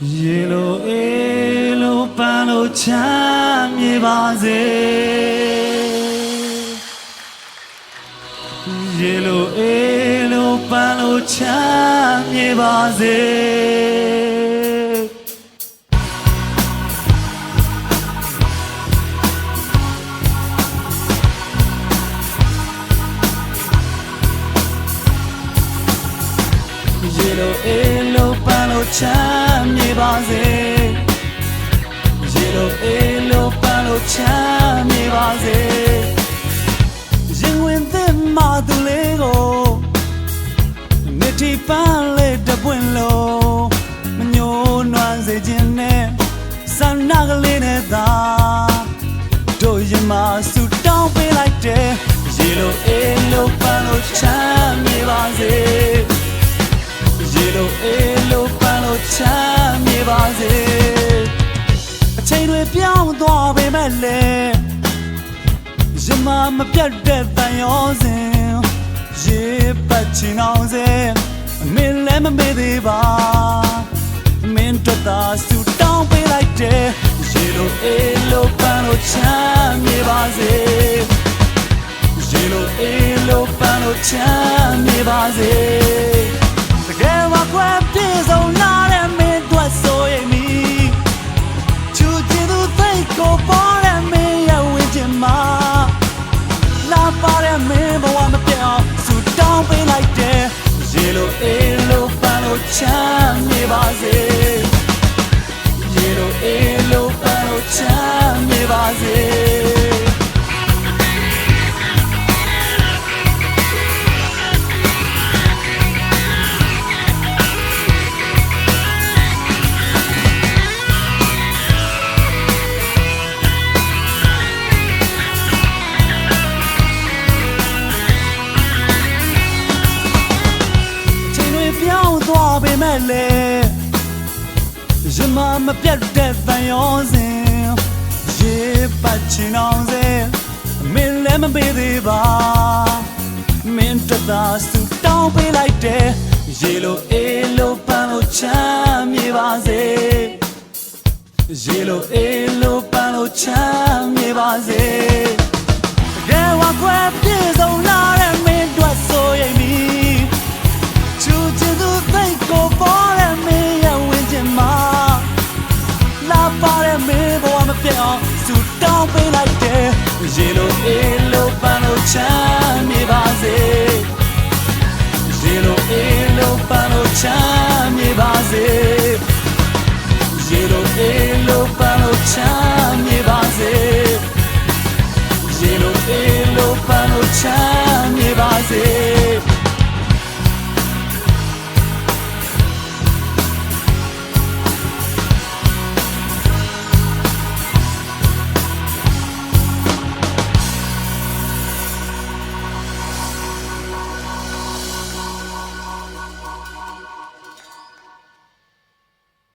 ရေလိုအေးလိုပန်းလိုချမ်းမြေပါစေရေလိုအေးလိုပန်းလိုချမ်းမြေပါစေရေလိုအေး လိုပန်းလိုချမ်းမြေပါစေရေလိုအေးလိုပန်းလိုချမ်းမြေပါစေရင်ဝင်သစ်မှသူလေးကိုမြစ်တီပန်းလေးတပွင့်လို့မညိုးနွမ်းစေခြင်းနဲ့ဆန္ဒကလေးနဲ့သာ ချမ်းမြေပါစေအချိန်တွေပြောင်းသွားပေမဲ့လည်းရမမပြတ်တဲ့တန်ရောစဉ်ရေပတ်ချင်အောင်စေမင်းလည်းမမေ့သေးပါမင်းတို့သာဆူတောင်းပေးလိုက်တယ်ရေလိုအေးလိုပန်းလိုချမ်းမြေပါစေရေလိုအေးလိုပန်းလိုချမ်းမြေပါစေ သိတ် ပြောင်းသွားပေမဲ့လည်းရမမပြတ်တဲ့တန်ရောစဉ်ရေပတ်ချင်အောင်စေမင်းလည်းမပေးသေးပါမင်းတသာစူတောင်းပေးလိုက်တယ်ရေလိုအေးလိုပန်းလိုချမ်းမြေပါစေရေလိုအေးလိုပန်းလိုချမ်းမြေပါစေတက ချမ်းမြေပါစေရေလိုအေးလိုပန်းလိုချမ်းမြေပါစေ